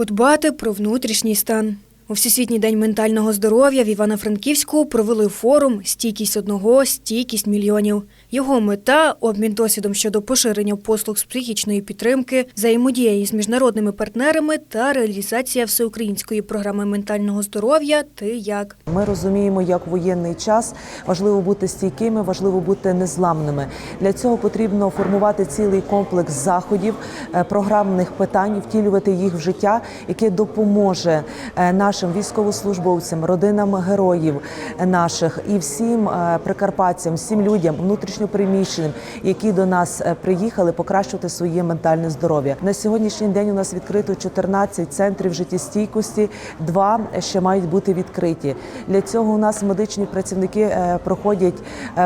Подбати про внутрішній стан. У Всесвітній день ментального здоров'я в Івано-Франківську провели форум Стійкість одного, стійкість мільйонів. Його мета обмін досвідом щодо поширення послуг з психічної підтримки, взаємодія із міжнародними партнерами та реалізація всеукраїнської програми ментального здоров'я Ти як. Ми розуміємо, як воєнний час важливо бути стійкими, важливо бути незламними. Для цього потрібно формувати цілий комплекс заходів, е, програмних питань, втілювати їх в життя, яке допоможе е, нашим військовослужбовцям, родинам героїв наших і всім е, прикарпатцям, всім людям внутрішньопереміщеним, які до нас е, приїхали, покращувати своє ментальне здоров'я. На сьогоднішній день у нас відкрито 14 центрів життєстійкості, два ще мають бути відкриті. Для цього у нас медичні працівники е, проходять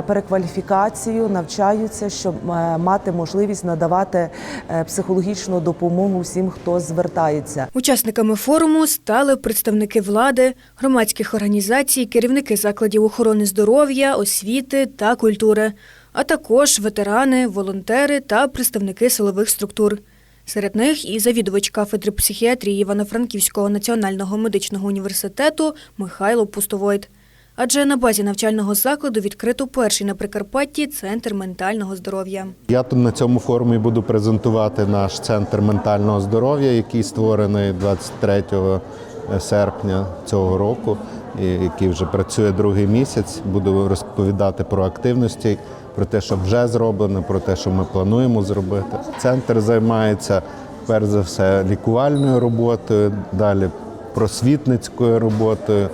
перекваліфікацію, навчаються, щоб мати можливість надавати психологічну допомогу всім, хто звертається. Учасниками форуму стали представники влади, громадських організацій, керівники закладів охорони здоров'я, освіти та культури, а також ветерани, волонтери та представники силових структур. Серед них і завідувач кафедри психіатрії Івано-Франківського національного медичного університету Михайло Пустовойт. Адже на базі навчального закладу відкрито перший на Прикарпатті центр ментального здоров'я. Я тут на цьому форумі буду презентувати наш центр ментального здоров'я, який створений 23 серпня цього року, який вже працює другий місяць. Буду розповідати про активності, про те, що вже зроблено, про те, що ми плануємо зробити. Центр займається перш за все лікувальною роботою, далі просвітницькою роботою.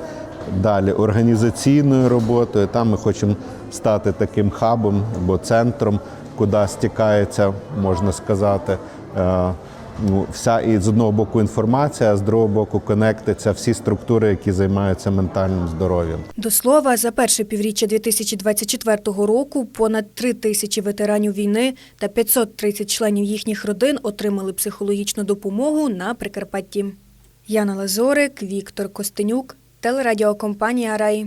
Далі організаційною роботою. Там ми хочемо стати таким хабом або центром, куди стікається, можна сказати, е, вся і з одного боку інформація, а з другого боку конектиться всі структури, які займаються ментальним здоров'ям. До слова, за перше півріччя 2024 року понад три тисячі ветеранів війни та 530 членів їхніх родин отримали психологічну допомогу на Прикарпатті. Яна Лазорик, Віктор Костенюк, телерадіокомпанія Рай.